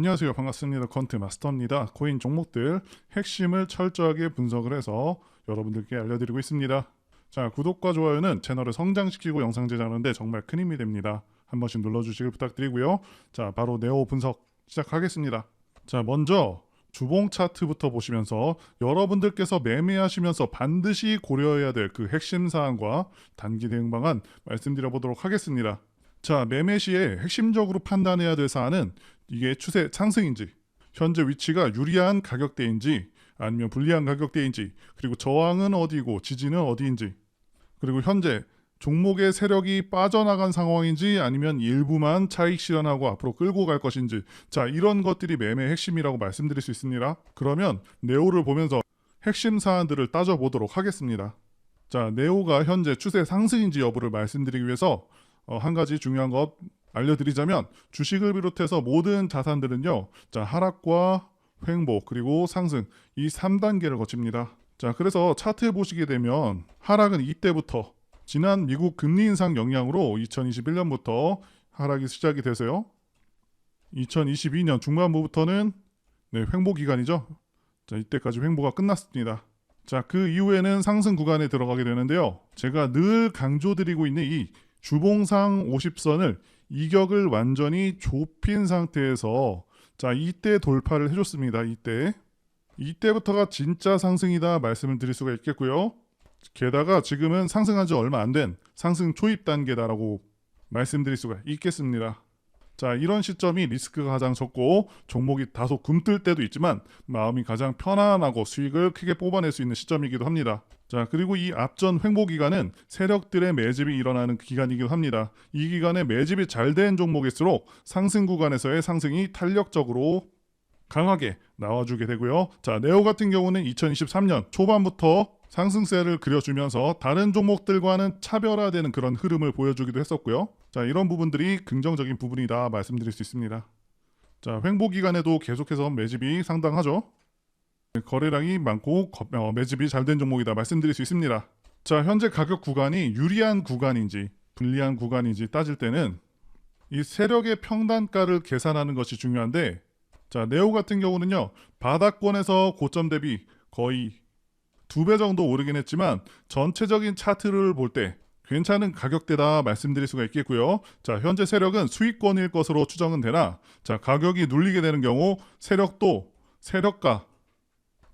안녕하세요. 반갑습니다. 컨트 마스터입니다. 코인 종목들 핵심을 철저하게 분석을 해서 여러분들께 알려드리고 있습니다. 자, 구독과 좋아요는 채널을 성장시키고 영상 제작하는데 정말 큰 힘이 됩니다. 한 번씩 눌러주시길 부탁드리고요. 자, 바로 네오 분석 시작하겠습니다. 자, 먼저 주봉 차트부터 보시면서 여러분들께서 매매하시면서 반드시 고려해야 될 그 핵심 사항과 단기 대응 방안 말씀드려 보도록 하겠습니다. 자, 매매 시에 핵심적으로 판단해야 될 사안은 이게 추세 상승인지, 현재 위치가 유리한 가격대인지, 아니면 불리한 가격대인지, 그리고 저항은 어디고 지지는 어디인지, 그리고 현재 종목의 세력이 빠져나간 상황인지 아니면 일부만 차익 실현하고 앞으로 끌고 갈 것인지 자 이런 것들이 매매 핵심이라고 말씀드릴 수 있습니다. 그러면 네오를 보면서 핵심 사안들을 따져보도록 하겠습니다. 자 네오가 현재 추세 상승인지 여부를 말씀드리기 위해서 어, 한 가지 중요한 것 알려드리자면 주식을 비롯해서 모든 자산들은요 자 하락과 횡보 그리고 상승 이 3단계를 거칩니다. 자 그래서 차트에 보시게 되면 하락은 이때부터 지난 미국 금리 인상 영향으로 2021년부터 하락이 시작이 돼서요. 2022년 중반부부터는 네, 횡보 기간이죠. 자, 이때까지 횡보가 끝났습니다. 자, 그 이후에는 상승 구간에 들어가게 되는데요. 제가 늘 강조드리고 있는 이 주봉상 50선을 이격을 완전히 좁힌 상태에서 자, 이때 돌파를 해줬습니다. 이때. 이때부터가 진짜 상승이다 말씀을 드릴 수가 있겠고요. 게다가 지금은 상승한 지 얼마 안 된 상승 초입 단계다라고 말씀드릴 수가 있겠습니다. 자, 이런 시점이 리스크가 가장 적고 종목이 다소 굼뜰 때도 있지만 마음이 가장 편안하고 수익을 크게 뽑아낼 수 있는 시점이기도 합니다. 자, 그리고 이 앞전 횡보 기간은 세력들의 매집이 일어나는 기간이기도 합니다. 이 기간에 매집이 잘 된 종목일수록 상승 구간에서의 상승이 탄력적으로 강하게 나와주게 되고요. 자, 네오 같은 경우는 2023년 초반부터 상승세를 그려주면서 다른 종목들과는 차별화되는 그런 흐름을 보여주기도 했었고요. 자, 이런 부분들이 긍정적인 부분이다 말씀드릴 수 있습니다. 자, 횡보 기간에도 계속해서 매집이 상당하죠. 거래량이 많고 거- 어, 매집이 잘 된 종목이다 말씀드릴 수 있습니다. 자, 현재 가격 구간이 유리한 구간인지 불리한 구간인지 따질 때는 이 세력의 평단가를 계산하는 것이 중요한데 자, 네오 같은 경우는요. 바닥권에서 고점 대비 거의 두 배 정도 오르긴 했지만 전체적인 차트를 볼 때 괜찮은 가격대다 말씀드릴 수가 있겠고요. 자, 현재 세력은 수익권일 것으로 추정은 되나 자, 가격이 눌리게 되는 경우 세력도 세력가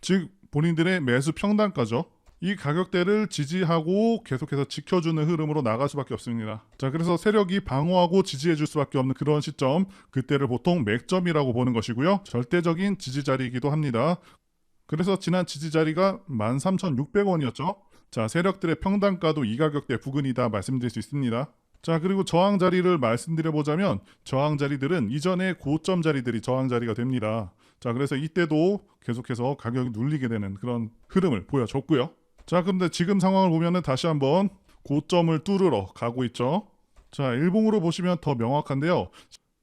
즉 본인들의 매수 평단가죠. 이 가격대를 지지하고 계속해서 지켜주는 흐름으로 나갈 수밖에 없습니다. 자, 그래서 세력이 방어하고 지지해줄 수밖에 없는 그런 시점, 그때를 보통 맥점이라고 보는 것이고요. 절대적인 지지 자리이기도 합니다. 그래서 지난 지지 자리가 13,600원이었죠. 자, 세력들의 평단가도 이 가격대 부근이다 말씀드릴 수 있습니다. 자, 그리고 저항 자리를 말씀드려 보자면 저항 자리들은 이전의 고점 자리들이 저항 자리가 됩니다. 자, 그래서 이때도 계속해서 가격이 눌리게 되는 그런 흐름을 보여줬고요. 자, 그런데 지금 상황을 보면은 다시 한번 고점을 뚫으러 가고 있죠. 자, 일봉으로 보시면 더 명확한데요.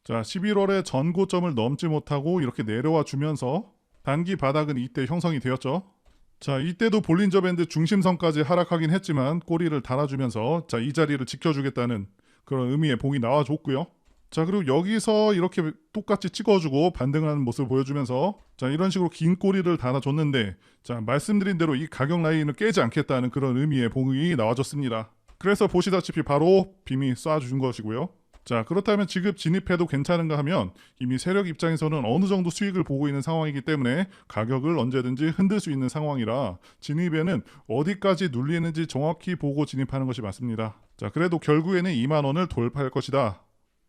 자, 11월에 전 고점을 넘지 못하고 이렇게 내려와 주면서 단기 바닥은 이때 형성이 되었죠. 자, 이때도 볼린저 밴드 중심선까지 하락하긴 했지만 꼬리를 달아주면서 자, 이 자리를 지켜주겠다는 그런 의미의 봉이 나와줬고요. 자, 그리고 여기서 이렇게 똑같이 찍어주고 반등하는 모습을 보여주면서 자, 이런 식으로 긴 꼬리를 달아줬는데 자, 말씀드린 대로 이 가격 라인을 깨지 않겠다는 그런 의미의 봉이 나와줬습니다. 그래서 보시다시피 바로 빔이 쏴준 것이고요. 자, 그렇다면 지급 진입해도 괜찮은가 하면 이미 세력 입장에서는 어느 정도 수익을 보고 있는 상황이기 때문에 가격을 언제든지 흔들 수 있는 상황이라 진입에는 어디까지 눌리는지 정확히 보고 진입하는 것이 맞습니다. 자, 그래도 결국에는 2만 원을 돌파할 것이다.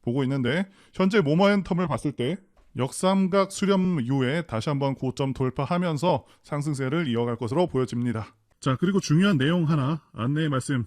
보고 있는데 현재 모모엔텀을 봤을 때 역삼각 수렴 이후에 다시 한번 고점 돌파하면서 상승세를 이어갈 것으로 보여집니다. 자, 그리고 중요한 내용 하나 안내 말씀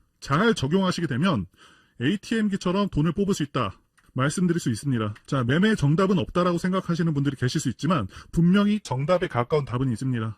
잘 적용하시게 되면 ATM기처럼 돈을 뽑을 수 있다. 말씀드릴 수 있습니다. 자, 매매의 정답은 없다라고 생각하시는 분들이 계실 수 있지만 분명히 정답에 가까운 답은 있습니다.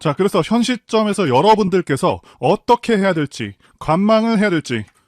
자, 그래서 현 시점에서 여러분들께서 어떻게 해야 될지, 관망을 해야 될지,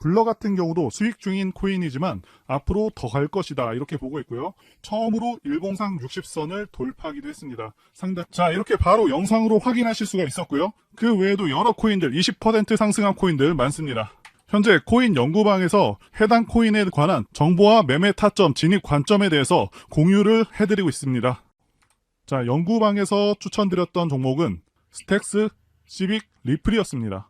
블러 같은 경우도 수익 중인 코인이지만 앞으로 더 갈 것이다 이렇게 보고 있고요. 처음으로 일봉상 60선을 돌파하기도 했습니다. 상당 자 이렇게 바로 영상으로 확인하실 수가 있었고요. 그 외에도 여러 코인들 20% 상승한 코인들 많습니다. 현재 코인 연구방에서 해당 코인에 관한 정보와 매매 타점, 진입 관점에 대해서 공유를 해드리고 있습니다. 자, 연구방에서 추천드렸던 종목은 스택스, 시빅, 리플이었습니다.